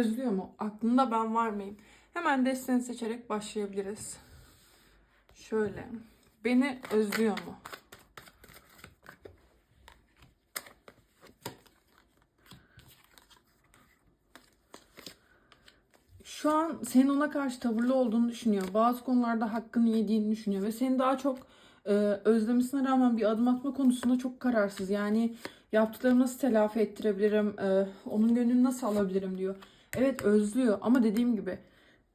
özlüyor mu? Aklında ben var mıyım? Hemen desteni seçerek başlayabiliriz. Şöyle. Beni özlüyor mu? Şu an senin ona karşı tavırlı olduğunu düşünüyor. Bazı konularda hakkını yediğini düşünüyor ve seni daha çok e, özlemesine rağmen bir adım atma konusunda çok kararsız. Yani yaptıklarımı nasıl telafi ettirebilirim, e, onun gönlünü nasıl alabilirim diyor. Evet özlüyor ama dediğim gibi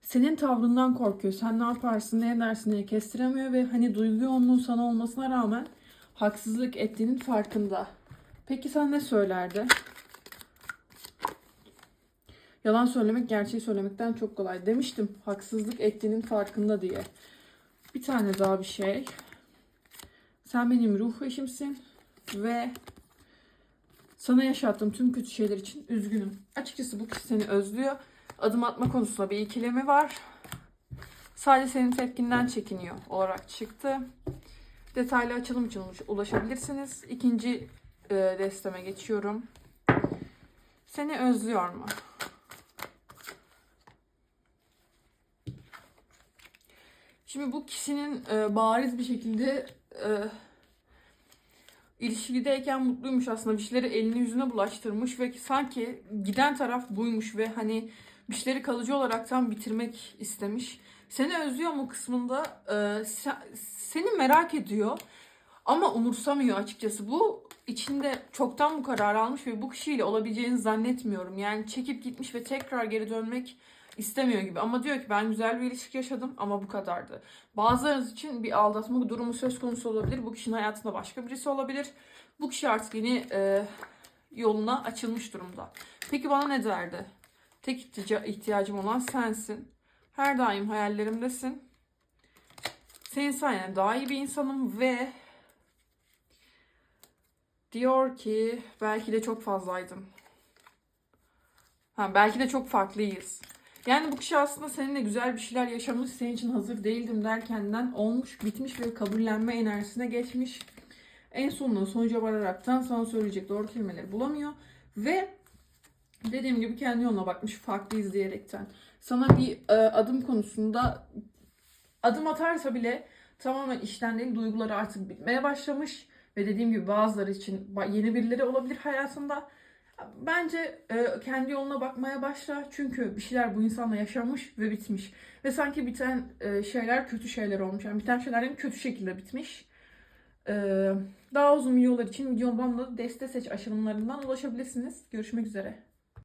senin tavrından korkuyor. Sen ne yaparsın, ne edersin diye kestiremiyor ve hani duygu yoğunluğu sana olmasına rağmen haksızlık ettiğinin farkında. Peki sen ne söylerdi? Yalan söylemek gerçeği söylemekten çok kolay. Demiştim haksızlık ettiğinin farkında diye. Bir tane daha bir şey. Sen benim ruh eşimsin ve sana yaşattığım tüm kötü şeyler için üzgünüm. Açıkçası bu kişi seni özlüyor. Adım atma konusunda bir ikilemi var. Sadece senin tepkinden çekiniyor olarak çıktı. Detaylı açılım için ulaş- ulaşabilirsiniz. İkinci e, desteme geçiyorum. Seni özlüyor mu? Şimdi bu kişinin e, bariz bir şekilde e, ilişkideyken mutluymuş aslında. Bir şeyleri eline yüzüne bulaştırmış ve sanki giden taraf buymuş ve hani bir şeyleri kalıcı olaraktan bitirmek istemiş. Seni özlüyor mu kısmında e, se- seni merak ediyor ama umursamıyor açıkçası. Bu içinde çoktan bu kararı almış ve bu kişiyle olabileceğini zannetmiyorum. Yani çekip gitmiş ve tekrar geri dönmek istemiyor gibi. Ama diyor ki ben güzel bir ilişki yaşadım ama bu kadardı. Bazılarınız için bir aldatma durumu söz konusu olabilir. Bu kişinin hayatında başka birisi olabilir. Bu kişi artık yeni e, yoluna açılmış durumda. Peki bana ne derdi? Tek ihtiyacım olan sensin. Her daim hayallerimdesin. Senin sayende daha iyi bir insanım ve diyor ki belki de çok fazlaydım. Ha, belki de çok farklıyız. Yani bu kişi aslında seninle güzel bir şeyler yaşamış, senin için hazır değildim derkenden olmuş, bitmiş ve kabullenme enerjisine geçmiş. En sonunda sonuca vararaktan sana söyleyecek doğru kelimeleri bulamıyor. Ve dediğim gibi kendi yoluna bakmış farklıyız diyerekten. Sana bir e, adım konusunda adım atarsa bile tamamen işten değil duyguları artık bitmeye başlamış. Ve dediğim gibi bazıları için yeni birileri olabilir hayatında. Bence e, kendi yoluna bakmaya başla. Çünkü bir şeyler bu insanla yaşanmış ve bitmiş. Ve sanki biten e, şeyler kötü şeyler olmuş. Yani biten şeylerin kötü şekilde bitmiş. E, daha uzun videolar için videomdan da deste seç aşamalarından ulaşabilirsiniz. Görüşmek üzere.